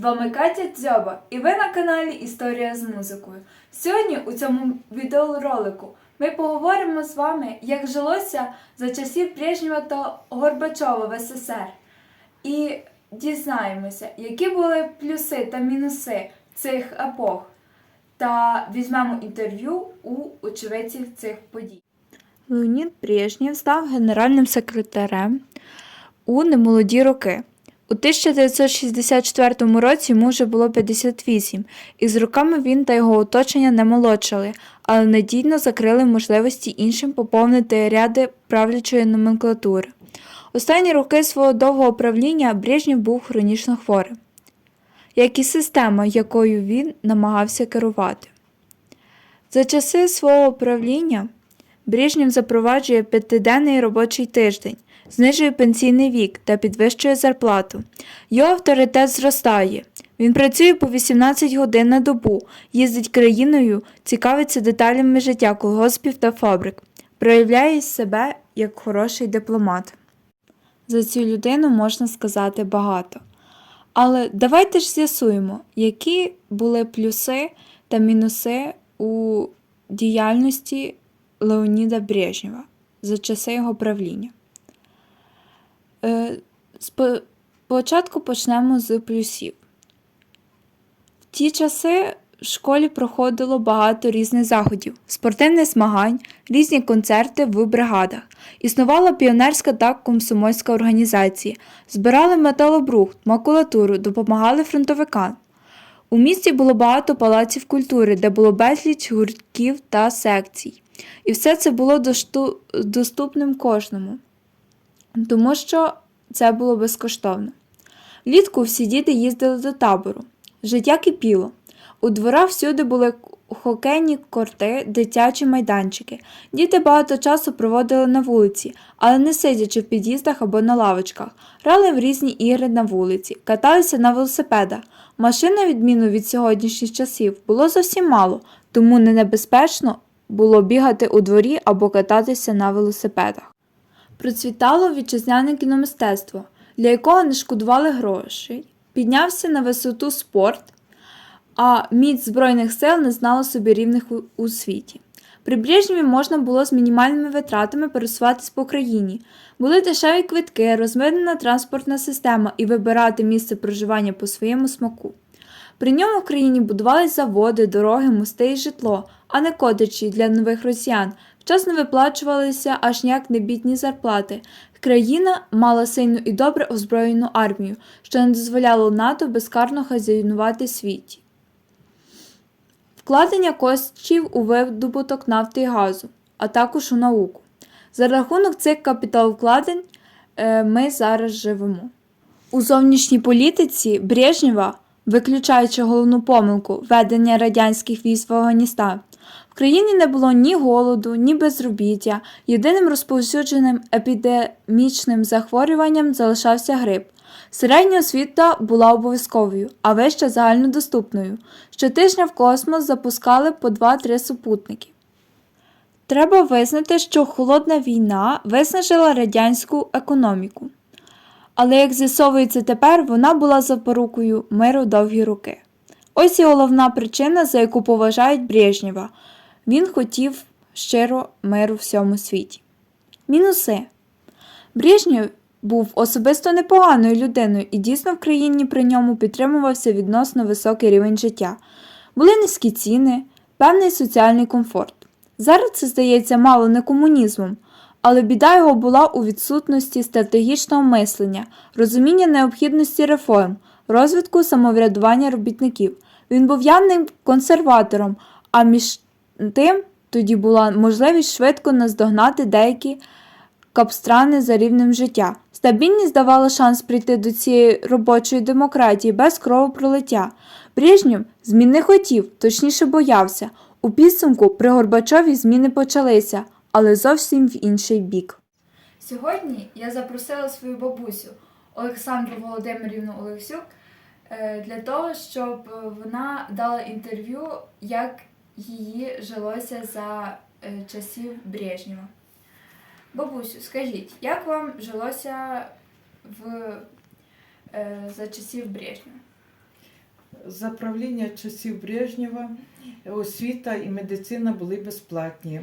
вами Катя Дзьоба, і ви на каналі Історія з музикою. Сьогодні у цьому відеоролику ми поговоримо з вами, як жилося за часів Брежнєва та Горбачова в СССР. І дізнаємося, які були плюси та мінуси цих епох. Та візьмемо інтерв'ю у очевидців цих подій. Леонід Брежнєв став генеральним секретарем у немолоді роки. У 1964 році йому вже було 58, і з роками він та його оточення не молодшали, але надійно закрили можливості іншим поповнити ряди правлячої номенклатури. Останні роки свого довгого правління Брежнєв був хронічно хворим, як і система, якою він намагався керувати. За часи свого правління Брежнєв запроваджує п'ятиденний робочий тиждень, знижує пенсійний вік та підвищує зарплату. Його авторитет зростає. Він працює по 18 годин на добу, їздить країною, цікавиться деталями життя колгоспів та фабрик, проявляє себе як хороший дипломат. За цю людину можна сказати багато. Але давайте ж з'ясуємо, які були плюси та мінуси у діяльності Леоніда Брежнєва за часи його правління. Спо- Спочатку почнемо з плюсів. В ті часи в школі проходило багато різних заходів, спортивних змагань, різні концерти в бригадах. Існувала піонерська та комсомольська організації, збирали металобрухт, макулатуру, допомагали фронтовикам. У місті було багато палаців культури, де було безліч гуртків та секцій. І все це було доступним кожному, тому що це було безкоштовно. Влітку всі діти їздили до табору. Життя кипіло. У дворах всюди були хокейні корти, дитячі майданчики. Діти багато часу проводили на вулиці, але не сидячи в під'їздах або на лавочках. Грали в різні ігри на вулиці, каталися на велосипедах. Машин, на відміну від сьогоднішніх часів, було зовсім мало, тому не небезпечно було бігати у дворі або кататися на велосипедах. Процвітало вітчизняне кіномистецтво, для якого не шкодували грошей, піднявся на висоту спорт, а міць Збройних сил не знала собі рівних у, світі. При Брежнєві можна було з мінімальними витратами пересуватись по країні. Були дешеві квитки, розвинена транспортна система і вибирати місце проживання по своєму смаку. При ньому в країні будувались заводи, дороги, мости і житло, а не котеджі для нових росіян. Вчасно виплачувалися аж ніяк не бідні зарплати. Країна мала сильну і добре озброєну армію, що не дозволяло НАТО безкарно хазяйнувати світі. Вкладення коштів у видобуток нафти і газу, а також у науку. За рахунок цих капіталовкладень е, ми зараз живемо. У зовнішній політиці Брежнєва, виключаючи головну помилку ведення радянських військ в Афганістан, країні не було ні голоду, ні безробіття. Єдиним розповсюдженим епідемічним захворюванням залишався грип. Середня освіта була обов'язковою, а вища загальнодоступною. Щотижня в космос запускали по 2-3 супутники. Треба визнати, що холодна війна виснажила радянську економіку. Але, як з'ясовується тепер, вона була запорукою миру довгі роки. Ось і головна причина, за яку поважають Брежнєва. Він хотів щиро миру всьому світі. Мінуси. Брежнєв був особисто непоганою людиною і дійсно в країні при ньому підтримувався відносно високий рівень життя. Були низькі ціни, певний соціальний комфорт. Зараз це здається мало не комунізмом, але біда його була у відсутності стратегічного мислення, розуміння необхідності реформ, розвитку самоврядування робітників. Він був явним консерватором, а між тим тоді була можливість швидко наздогнати деякі капстрани за рівнем життя. Стабільність давала шанс прийти до цієї робочої демократії без кровопролиття. Брежнєв змін не хотів, точніше боявся. У підсумку при Горбачові зміни почалися, але зовсім в інший бік. Сьогодні я запросила свою бабусю Олександру Володимирівну Олексюк е, для того, щоб е, вона дала інтерв'ю, як її жилося за е, часів Брежнєва. Бабусю, скажіть, як вам жилося в, е, за часів Брежнєва? За правління часів Брежнєва освіта і медицина були безплатні.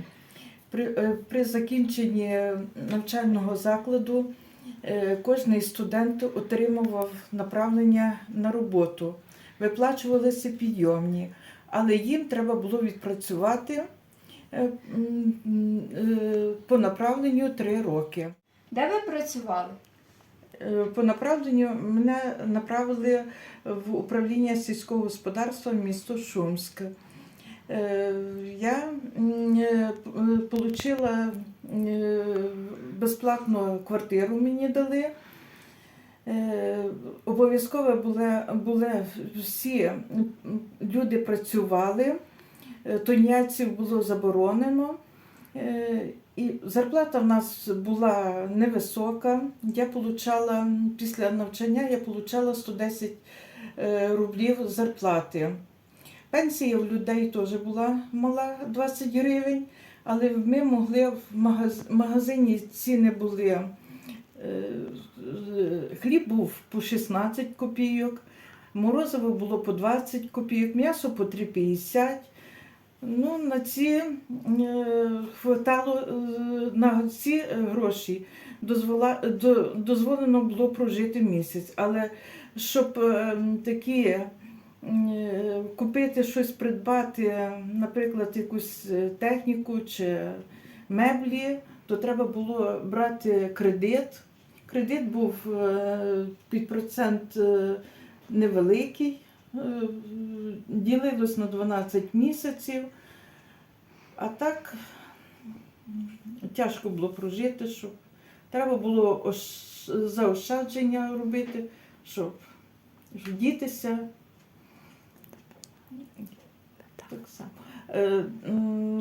При, е, при закінченні навчального закладу кожний студент отримував направлення на роботу, виплачувалися підйомні, але їм треба було відпрацювати е, е, по направленню три роки. Де ви працювали? Е, По направленню мене направили в управління сільського господарства місто Шумськ. Я отримала безплатну квартиру мені дали. Е, Обов'язково були, були всі люди працювали, е, було заборонено. Е, І зарплата в нас була невисока. Я получала після навчання я получала 110 е, рублів зарплати. Пенсія в людей теж була мала 20 гривень, але ми могли в магазині ціни були. Е, Хліб був по 16 копійок, морозиво було по 20 копійок, м'ясо по 3,50. Ну, на ці е, хватало е, на ці гроші дозволено було прожити місяць. Але щоб такі купити щось, придбати, наприклад, якусь техніку чи меблі, то треба було брати кредит. Кредит був е, під процент е, невеликий, е, ділилось на 12 місяців. А так тяжко було прожити, щоб треба було заощадження робити, щоб дітися. Так само.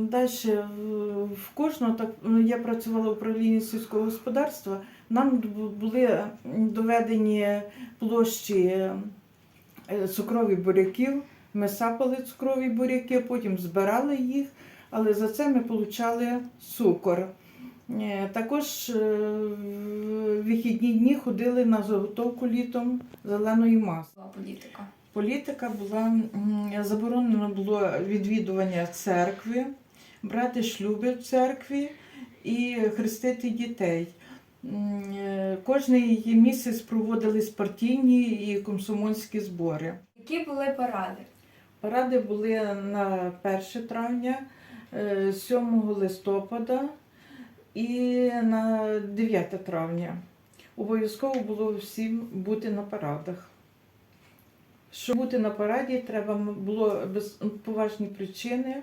Далі в кожного так ну, я працювала в управлінні сільського господарства. Нам були доведені площі е, цукрові буряків. Ми сапали цукрові буряки, потім збирали їх, але за це ми отримали цукор. Е, Також е, в вихідні дні ходили на заготовку літом зеленої маси. Політика. Політика була заборонено було відвідування церкви, брати шлюби в церкві і хрестити дітей. Е, Кожний місяць проводились партійні і комсомольські збори. Які були поради? Паради були на 1 травня, е, 7 листопада і на 9 травня. Обов'язково було всім бути на парадах. Щоб бути на параді, треба було без поважні причини,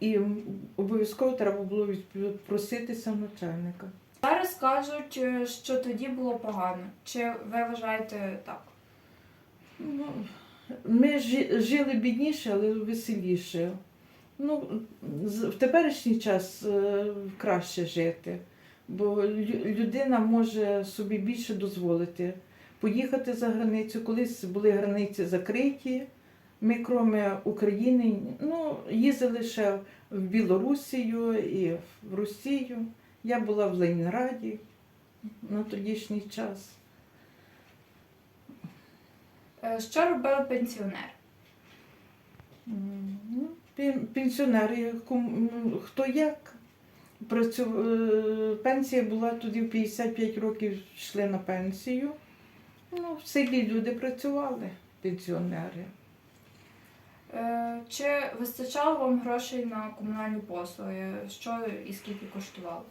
і обов'язково треба було відпроситися начальника. Зараз кажуть, е, що тоді було погано. Чи ви вважаєте так? Ну, ми жили бідніше, але веселіше. Ну, в теперішній час е, краще жити, бо людина може собі більше дозволити поїхати за границю. Колись були границі закриті. Ми, крім України, ну, їздили ще в Білорусію і в Росію. Я була в Ленінграді на тодішній час. Е, Що робили пенсіонери? М, Ну, пенсіонери, хто як. Е, Пенсія була тоді в 55 років йшли на пенсію. Ну, в селі люди працювали, пенсіонери. Е, Чи вистачало вам грошей на комунальні послуги? Що і скільки коштувало?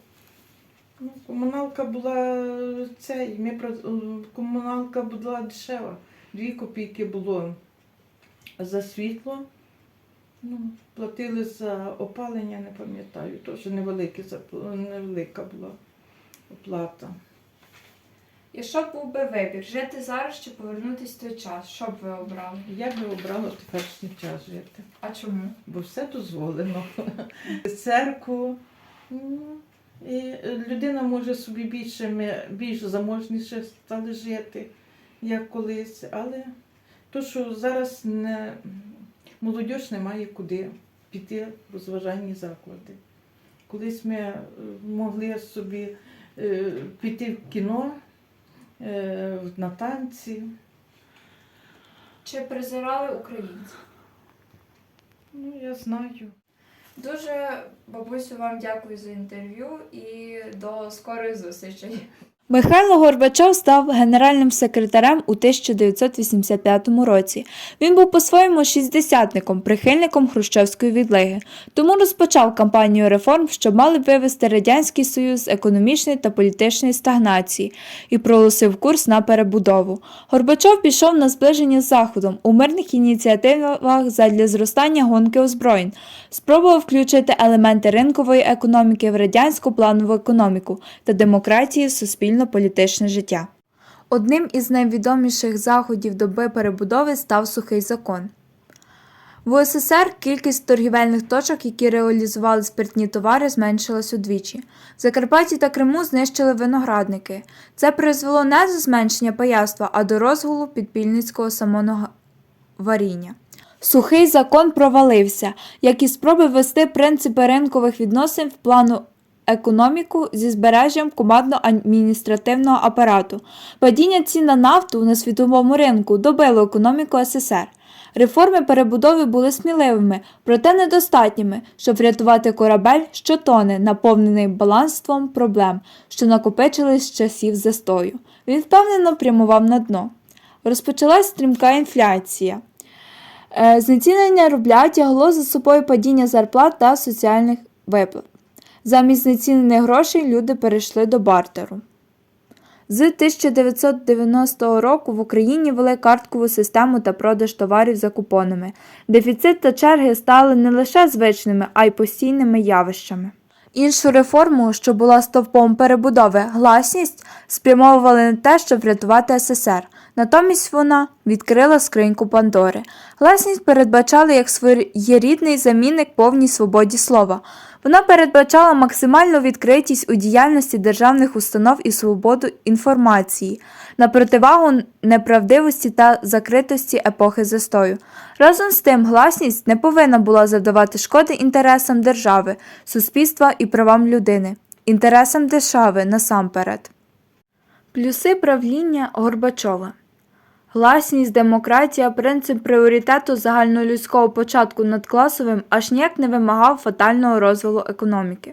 Ну, комуналка була цей, ми пра- е, комуналка була дешева. Дві копійки було за світло. Ну, платили за опалення, не пам'ятаю, теж невеликі, зап- невелика була оплата. І що б був би вибір? Жити зараз чи повернутися в той час? Що б ви обрали? Я би обрала теперішній час жити, А чому? бо все дозволено. Церкву. І людина може собі більше, більш заможніше стали жити, як колись. Але то, що зараз не, молодь не має куди піти в розважальні заклади. Колись ми е, могли собі е, піти в кіно, е, на танці. чи презирали українців? Ну, я знаю. Дуже бабусю вам дякую за інтерв'ю і до скорої зустрічі. Михайло Горбачов став генеральним секретарем у 1985 році. Він був по-своєму шістдесятником, прихильником хрущовської відлиги, тому розпочав кампанію реформ, що мали б вивести Радянський Союз з економічної та політичної стагнації і проголосив курс на перебудову. Горбачов пішов на зближення з Заходом у мирних ініціативах задля зростання гонки озброєнь, спробував включити елементи ринкової економіки в радянську планову економіку та демократії в суспільно-політичне життя. Одним із найвідоміших заходів доби перебудови став сухий закон. В УССР кількість торгівельних точок, які реалізували спиртні товари, зменшилась удвічі. В Закарпатті та Криму знищили виноградники. Це призвело не до зменшення паяства, а до розгулу підпільницького самоного варіння. Сухий закон провалився, як і спроби ввести принципи ринкових відносин в плану економіку зі збереженням командно-адміністративного апарату. Падіння цін на нафту на світовому ринку добило економіку СССР. Реформи перебудови були сміливими, проте недостатніми, щоб врятувати корабель, що тоне, наповнений баланством проблем, що накопичились з часів застою. Він впевнено прямував на дно. Розпочалась стрімка інфляція. Е, Знецінення рубля тягло за собою падіння зарплат та соціальних виплат. Замість знецінених грошей люди перейшли до бартеру. З 1990 року в Україні вели карткову систему та продаж товарів за купонами. Дефіцит та черги стали не лише звичними, а й постійними явищами. Іншу реформу, що була стовпом перебудови, гласність, спрямовували на те, щоб врятувати СССР. Натомість вона відкрила скриньку Пандори. Гласність передбачала як своєрідний замінник повній свободі слова. Вона передбачала максимальну відкритість у діяльності державних установ і свободу інформації на противагу неправдивості та закритості епохи застою. Разом з тим, гласність не повинна була завдавати шкоди інтересам держави, суспільства і правам людини, інтересам держави насамперед. Плюси правління Горбачова Гласність, демократія, принцип пріоритету загальнолюдського початку над класовим аж ніяк не вимагав фатального розвалу економіки.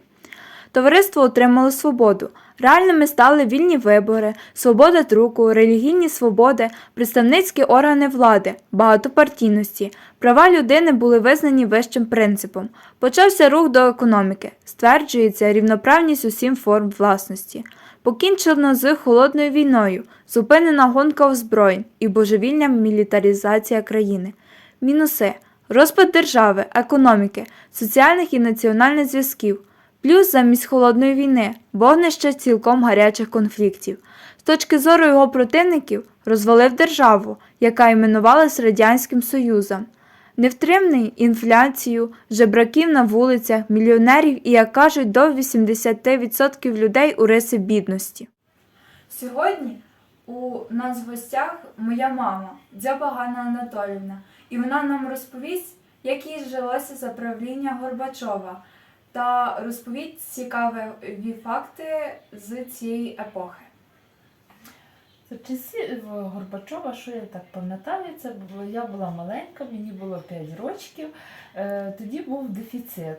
Товариство отримало свободу. Реальними стали вільні вибори, свобода друку, релігійні свободи, представницькі органи влади, багатопартійності. Права людини були визнані вищим принципом. Почався рух до економіки. Стверджується рівноправність усім форм власності. Покінчено з холодною війною, зупинена гонка озброєнь і божевільна мілітаризація країни. Мінуси розпад держави, економіки, соціальних і національних зв'язків, плюс замість холодної війни, вогнище цілком гарячих конфліктів. З точки зору його противників, розвалив державу, яка іменувалась Радянським Союзом. Невтримний інфляцію, жебраків на вулицях, мільйонерів і, як кажуть, до 80% людей у риси бідності. Сьогодні у нас в гостях моя мама, дзьоба Ганна Анатолівна, і вона нам розповість, як їй жилося за правління Горбачова, та розповість цікаві факти з цієї епохи. За часів Горбачова, що я так пам'ятаю, це було, я була маленька, мені було 5 років, е, тоді був дефіцит.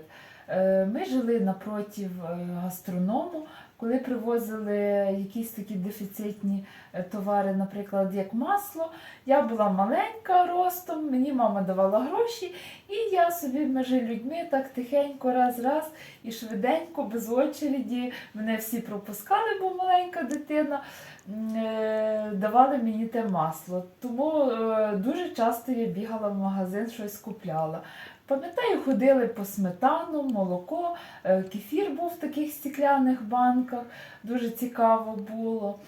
Е, Ми жили напротив е, гастроному, коли привозили якісь такі дефіцитні е, товари, наприклад, як масло. Я була маленька ростом, мені мама давала гроші, і я собі між людьми так тихенько раз-раз і швиденько, без очереді. Мене всі пропускали, бо маленька дитина. Е, Давали мені те масло. Тому е, дуже часто я бігала в магазин, щось купляла. Пам'ятаю, ходили по сметану, молоко, е, кефір був в таких стекляних банках, дуже цікаво було.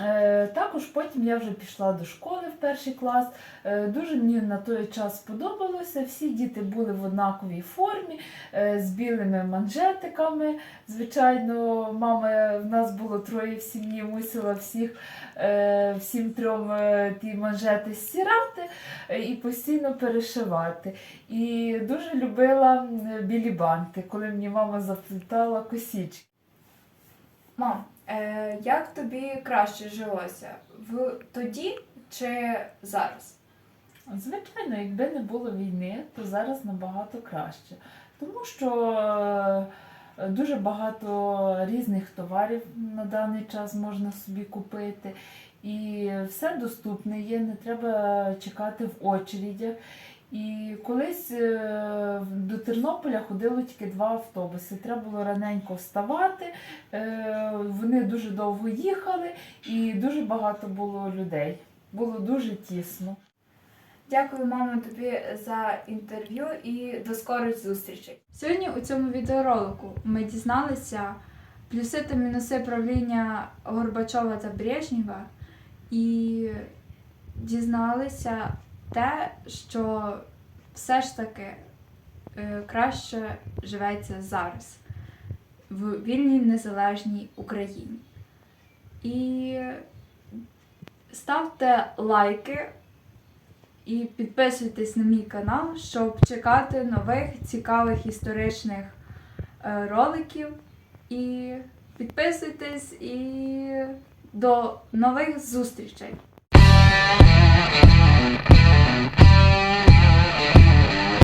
Е, Також потім я вже пішла до школи в перший клас. Е, Дуже мені на той час сподобалося. Всі діти були в однаковій формі, е, з білими манжетиками. Звичайно, мама в нас було троє в сім'ї, мусила всіх всім трьом ті манжети стирати і постійно перешивати. І дуже любила білі банти, коли мені мама заплітала косічки. Мам, е, як тобі краще жилося? В тоді чи зараз? Звичайно, якби не було війни, то зараз набагато краще. Тому що е, дуже багато різних товарів на даний час можна собі купити. І все доступне є, не треба чекати в очередях. І колись е, до Тернополя ходило тільки два автобуси. Треба було раненько вставати. е, Вони дуже довго їхали і дуже багато було людей. Було дуже тісно. Дякую, мамо, тобі за інтерв'ю і до скорих зустрічей. Сьогодні у цьому відеоролику ми дізналися плюси та мінуси правління Горбачова та Брежнєва і дізналися те, що все ж таки е, краще живеться зараз в вільній незалежній Україні. І ставте лайки і підписуйтесь на мій канал, щоб чекати нових цікавих історичних е, роликів. І підписуйтесь і до нових зустрічей! Yeah.